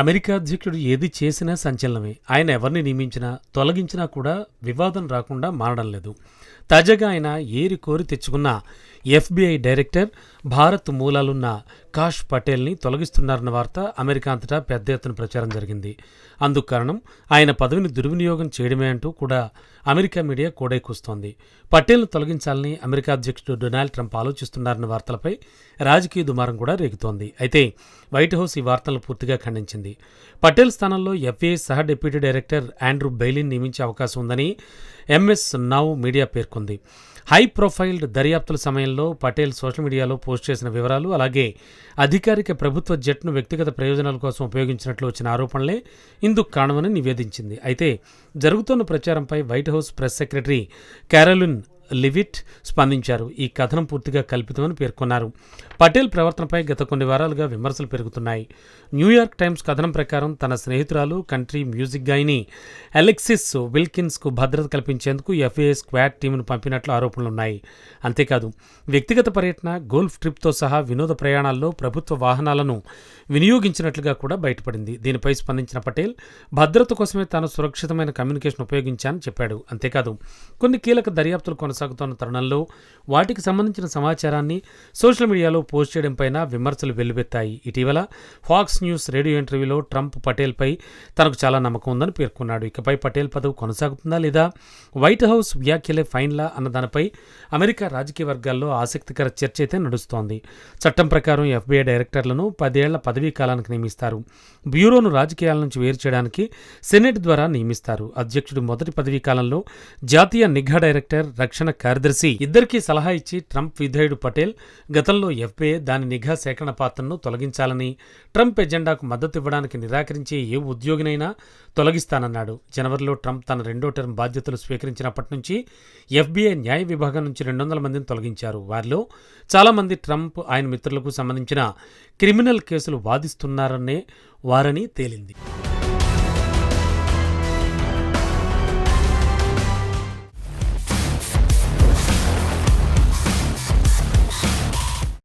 America అధ్యక్షుడు ఏది చేసినా సంచలనమే. ఆయన ఎవరిని నియమించినా తొలగించినా కూడా వివాదం రాకుండా మారడం లేదు. తాజాగా ఆయన ఏరి కోరి తెచ్చుకున్న ఎఫ్బిఐ డైరెక్టర్ భారత్ మూలాలున్న కాష్ పటేల్ని తొలగిస్తున్నారన్న వార్త అమెరికా అంతటా పెద్ద ఎత్తున ప్రచారం జరిగింది. అందుకు కారణం ఆయన పదవిని దుర్వినియోగం చేయడమే అంటూ కూడా అమెరికా మీడియా కూడైకూస్తోంది పటేల్ను తొలగించాలని అమెరికా అధ్యక్షుడు డొనాల్డ్ ట్రంప్ ఆలోచిస్తున్నారన్న వార్తలపై రాజకీయ దుమారం కూడా రేగుతోంది. అయితే వైట్ హౌస్ ఈ వార్తలను పూర్తిగా ఖండించింది. పటేల్ స్థానంలో ఎఫ్ఏ సహ డిప్యూటీ డైరెక్టర్ ఆండ్రూ బెయిలిన్ నియమించే అవకాశం ఉందని ఎంఎస్ నౌ మీడియా పేర్కొంది. హై ప్రొఫైల్డ్ దర్యాప్తుల సమయంలో పటేల్ సోషల్ మీడియాలో పోస్ట్ చేసిన వివరాలు అలాగే అధికారిక ప్రభుత్వ జట్ను వ్యక్తిగత ప్రయోజనాల కోసం ఉపయోగించినట్లు వచ్చిన ఆరోపణలే ఇందుకు కారణమని నివేదించింది. అయితే జరుగుతున్న ప్రచారంపై White House press secretary Caroline Leavitt స్పందించారు. ఈ కథనం పూర్తిగా కల్పితమని పేర్కొన్నారు. పటేల్ ప్రవర్తనపై గత కొన్ని వారాలుగా విమర్శలు పెరుగుతున్నాయి. న్యూయార్క్ టైమ్స్ కథనం ప్రకారం తన స్నేహితురాలు కంట్రీ మ్యూజిక్ గాయని అలెక్సిస్ విల్కిన్స్కు భద్రత కల్పించేందుకు ఎఫ్ఏ స్క్వాడ్ టీంను పంపినట్లు ఆరోపణలున్నాయి. అంతేకాదు వ్యక్తిగత పర్యటన గోల్ఫ్ ట్రిప్తో సహా వినోద ప్రయాణాల్లో ప్రభుత్వ వాహనాలను వినియోగించినట్లుగా కూడా బయటపడింది. దీనిపై స్పందించిన పటేల్ భద్రత కోసమే తాను సురక్షితమైన కమ్యూనికేషన్ ఉపయోగించానని చెప్పాడు. అంతేకాదు కొన్ని కీలక దర్యాప్తులు కొనసాగుతున్న తరుణంలో వాటికి సంబంధించిన సమాచారాన్ని సోషల్ మీడియాలో పోస్ట్ చేయడంపైన విమర్శలు వెల్లువెత్తాయి. ఇటీవల ఫాక్స్ న్యూస్ రేడియో ఇంటర్వ్యూలో ట్రంప్ పటేల్పై తనకు చాలా నమ్మకం ఉందని పేర్కొన్నాడు. ఇకపై పటేల్ పదవి కొనసాగుతుందా లేదా? వైట్ హౌస్ వ్యాఖ్యలే ఫైన్లా అన్న దానిపై అమెరికా రాజకీయ వర్గాల్లో ఆసక్తికర చర్చ అయితే నడుస్తోంది. చట్టం ప్రకారం ఎఫ్బీఐ డైరెక్టర్లను పదేళ్ళ పదవీ కాలానికి నియమిస్తారు. బ్యూరోను రాజకీయాల నుంచి వేరు చేయడానికి సెనెట్ ద్వారా నియమిస్తారు. అధ్యక్షుడు మొదటి పదవీ కాలంలో జాతీయ నిఘా డైరెక్టర్ రక్షణ కార్యదర్శి ఇద్దరికీ సలహా ఇచ్చి ట్రంప్ విధేయుడు పటేల్ గతంలో ఎఫ్బీఐ దాని నిఘా సేకరణ పాత్రను తొలగించాలని ట్రంప్ ఎజెండాకు మద్దతు ఇవ్వడానికి నిరాకరించే ఏ ఉద్యోగినైనా తొలగిస్తానన్నాడు. జనవరిలో ట్రంప్ తన రెండో టర్మ్ బాధ్యతలు స్వీకరించినప్పటి నుంచి ఎఫ్బీఐ న్యాయ విభాగం నుంచి రెండు వందల మందిని తొలగించారు. వారిలో చాలామంది ట్రంప్ ఆయన మిత్రులకు సంబంధించిన క్రిమినల్ కేసులు వాదిస్తున్నారనే వారని తేలింది.